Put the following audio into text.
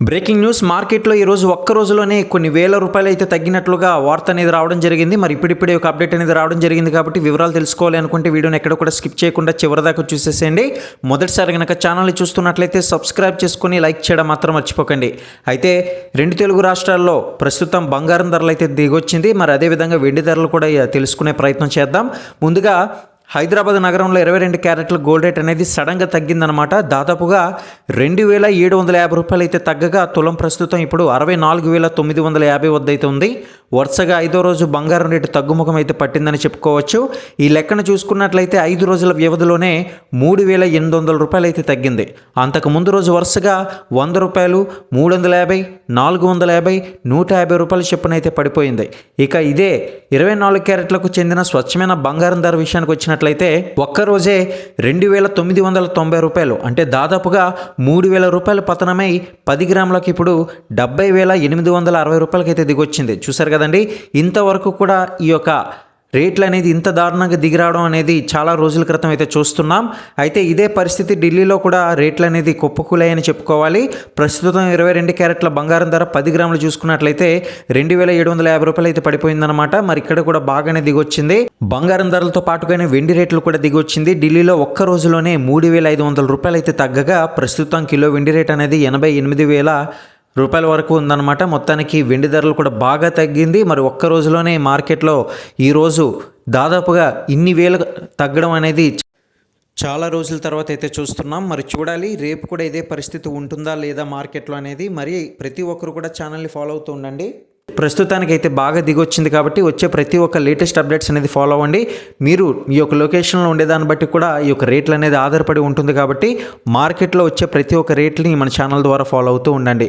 Breaking news మార్కెట్లో ఈరోజు ఒక్క రోజులోనే కొన్ని వేల రూపాయలు అయితే తగ్గినట్లుగా వార్త అనేది రావడం జరిగింది. మరి ఇప్పుడిప్పుడే ఒక అప్డేట్ అనేది రావడం జరిగింది కాబట్టి వివరాలు తెలుసుకోవాలి అనుకుంటే వీడియోని ఎక్కడ కూడా స్కిప్ చేయకుండా చివరిదాకా చూసేసేయండి. మొదటిసారి కనుక ఛానల్ని చూస్తున్నట్లయితే సబ్స్క్రైబ్ చేసుకుని లైక్ చేయడం మాత్రం మర్చిపోకండి. అయితే రెండు తెలుగు రాష్ట్రాల్లో ప్రస్తుతం బంగారం ధరలు అయితే దిగొచ్చింది. మరి అదేవిధంగా వెండి ధరలు కూడా తెలుసుకునే ప్రయత్నం చేద్దాం. ముందుగా హైదరాబాద్ నగరంలో ఇరవై రెండు క్యారెట్ల గోల్డ్ రేట్ అనేది సడన్గా తగ్గిందనమాట దాదాపుగా రెండు వేల ఏడు వందల యాభై రూపాయలు అయితే తగ్గగా తులం ప్రస్తుతం ఇప్పుడు అరవై నాలుగు వేల తొమ్మిది వందల యాభై వద్ద అయితే ఉంది. వరుసగా ఐదో రోజు బంగారం రేటు తగ్గుముఖం అయితే పట్టిందని చెప్పుకోవచ్చు. ఈ లెక్కన చూసుకున్నట్లయితే ఐదు రోజుల వ్యవధిలోనే మూడు వేల ఎనిమిది వందల రూపాయలు అయితే తగ్గింది. అంతకు ముందు రోజు వరుసగా వంద రూపాయలు మూడు వందల యాభై నాలుగు వందల యాభై నూట యాభై రూపాయల చొప్పున అయితే పడిపోయింది. ఇక ఇదే ఇరవై నాలుగు క్యారెట్లకు చెందిన స్వచ్ఛమైన బంగారం ధర విషయానికి వచ్చిన చూసినట్లయితే ఒక్కరోజే రెండు వేల తొమ్మిది వందల తొంభై రూపాయలు అంటే దాదాపుగా మూడు వేల రూపాయలు పతనమై పది గ్రాములకు ఇప్పుడు డెబ్బై వేల ఎనిమిది వందల అరవై రూపాయలకి అయితే దిగొచ్చింది. చూసారు కదండి? ఇంతవరకు కూడా ఈ యొక్క రేట్లు అనేది ఇంత దారుణంగా దిగిరావడం అనేది చాలా రోజుల క్రితం అయితే చూస్తున్నాం. అయితే ఇదే పరిస్థితి ఢిల్లీలో కూడా రేట్లు అనేది కుప్పకూలాయని చెప్పుకోవాలి. ప్రస్తుతం ఇరవై రెండు క్యారెట్ల బంగారం ధర పది గ్రాములు చూసుకున్నట్లయితే రెండు వేల ఏడు వందల యాభై రూపాయలు అయితే పడిపోయిందనమాట మరి ఇక్కడ కూడా బాగానే దిగొచ్చింది. బంగారం ధరలతో పాటుగానే వెండి రేట్లు కూడా దిగొచ్చింది. ఢిల్లీలో ఒక్క రోజులోనే మూడు వేల ఐదు వందల రూపాయలు అయితే తగ్గగా ప్రస్తుతం కిలో వెండి రేట్ అనేది ఎనభై ఎనిమిది వేల రూపాయల వరకు ఉందన్నమాట. మొత్తానికి వెండి ధరలు కూడా బాగా తగ్గింది. మరి ఒక్క రోజులోనే మార్కెట్లో ఈరోజు దాదాపుగా ఇన్ని వేలు తగ్గడం అనేది చాలా రోజుల తర్వాత అయితే చూస్తున్నాం. మరి చూడాలి రేపు కూడా ఇదే పరిస్థితి ఉంటుందా లేదా మార్కెట్లో అనేది. మరి ప్రతి ఒక్కరు కూడా ఛానల్ని ఫాలో అవుతూ ఉండండి. ప్రస్తుతానికి అయితే బాగా దిగొచ్చింది కాబట్టి వచ్చే ప్రతి ఒక్క లేటెస్ట్ అప్డేట్స్ అనేది ఫాలో అవ్వండి. మీరు ఈ యొక్క లొకేషన్లో ఉండేదాన్ని బట్టి కూడా ఈ యొక్క రేట్లు అనేది ఆధారపడి ఉంటుంది కాబట్టి మార్కెట్లో వచ్చే ప్రతి ఒక్క రేట్ని మన ఛానల్ ద్వారా ఫాలో అవుతూ ఉండండి.